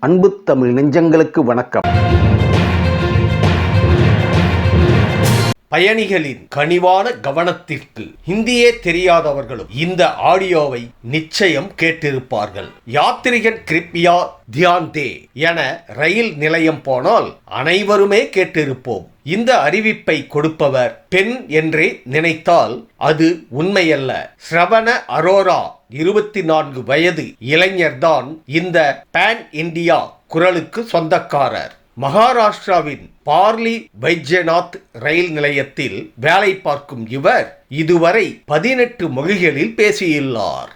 அன்பு தமிழ் நெஞ்சங்களுக்கு வணக்கம். பயணிகளின் கனிவான கவனத்திற்கு ஹிந்தியே தெரியாதவர்களும் இந்த ஆடியோவை நிச்சயம் கேட்டிருப்பார்கள். யாத்ரிகன் கிருப்பியா தியான் தே என ரயில் நிலையம் போனால் அனைவருமே கேட்டிருப்போம். இந்த அறிவிப்பை கொடுப்பவர் பெண் என்றே நினைத்தால் அது உண்மையல்ல. ஸ்ரவண அரோரா இருபத்தி நான்கு வயது இளைஞர்தான் இந்த பேன் இந்தியா குரலுக்கு சொந்தக்காரர். மகாராஷ்டிராவின் பார்லி பைத்யநாத் ரயில் நிலையத்தில் வேலை பார்க்கும் இவர் இதுவரை பதினெட்டு மொழிகளில் பேசியுள்ளார்.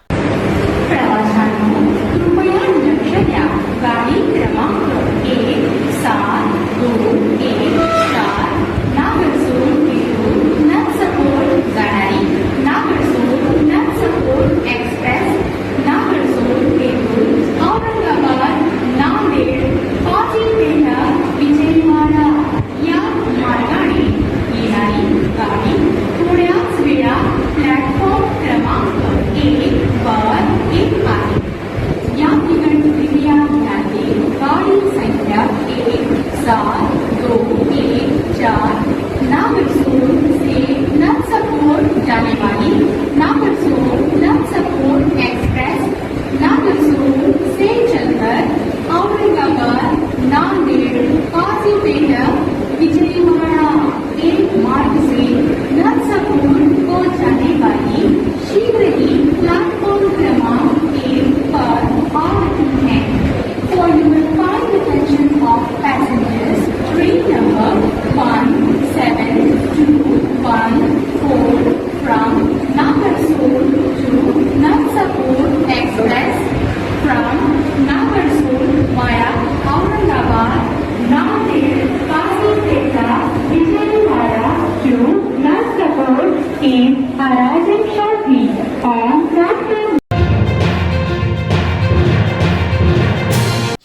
Is arriving shortly on platform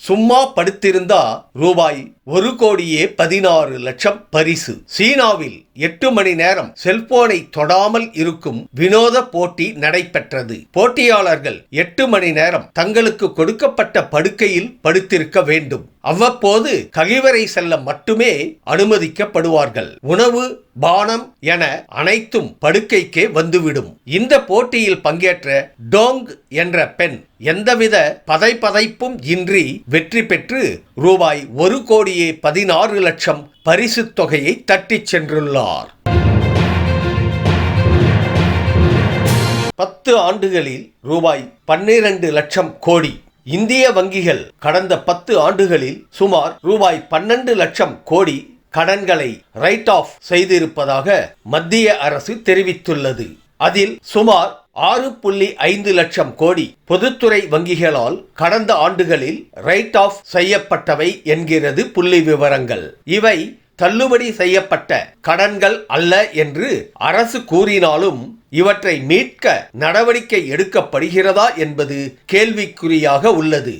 சும்மா படுத்திருந்தா ரூபாய் ஒரு கோடியே பதினாறு லட்சம் பரிசு. சீனாவில் எட்டு மணி நேரம் செல்போனை தொடாமல் இருக்கும் வினோத போட்டி நடைபெற்றது. போட்டியாளர்கள் எட்டு மணி நேரம் தங்களுக்கு கொடுக்கப்பட்ட படுக்கையில் படுத்திருக்க வேண்டும். அவ்வப்போது கழிவறை செல்ல மட்டுமே அனுமதிக்கப்படுவார்கள். உணவு பானம் என அனைத்தும் படுக்கைக்கே வந்துவிடும். இந்த போட்டியில் பங்கேற்ற டோங் என்ற பெண் எந்தவித பதைப்பதைப்பும் இன்றி வெற்றி பெற்று ரூபாய் ஒரு கோடியே பதினாறு லட்சம் பரிசுத் தொகையை தட்டிச் சென்றுள்ளார். பத்து ஆண்டுகளில் ரூபாய் பன்னிரண்டு லட்சம் கோடி இந்திய வங்கிகள் கடந்த பத்து ஆண்டுகளில் சுமார் ரூபாய் பன்னெண்டு லட்சம் கோடி கடன்களை ரைட் ஆஃப் செய்திருப்பதாக மத்திய அரசு தெரிவித்துள்ளது. அதில் சுமார் ஆறு புள்ளி ஐந்து லட்சம் கோடி பொதுத்துறை வங்கிகளால் கடந்த ஆண்டுகளில் ரைட் ஆஃப் செய்யப்பட்டவை என்கிறது புள்ளி விவரங்கள் இவை தள்ளுபடி செய்யப்பட்ட கடன்கள் அல்ல என்று அரசு கூறினாலும் இவற்றை மீட்க நடவடிக்கை எடுக்கப்படுகிறதா என்பது கேள்விக்குறியாக உள்ளது.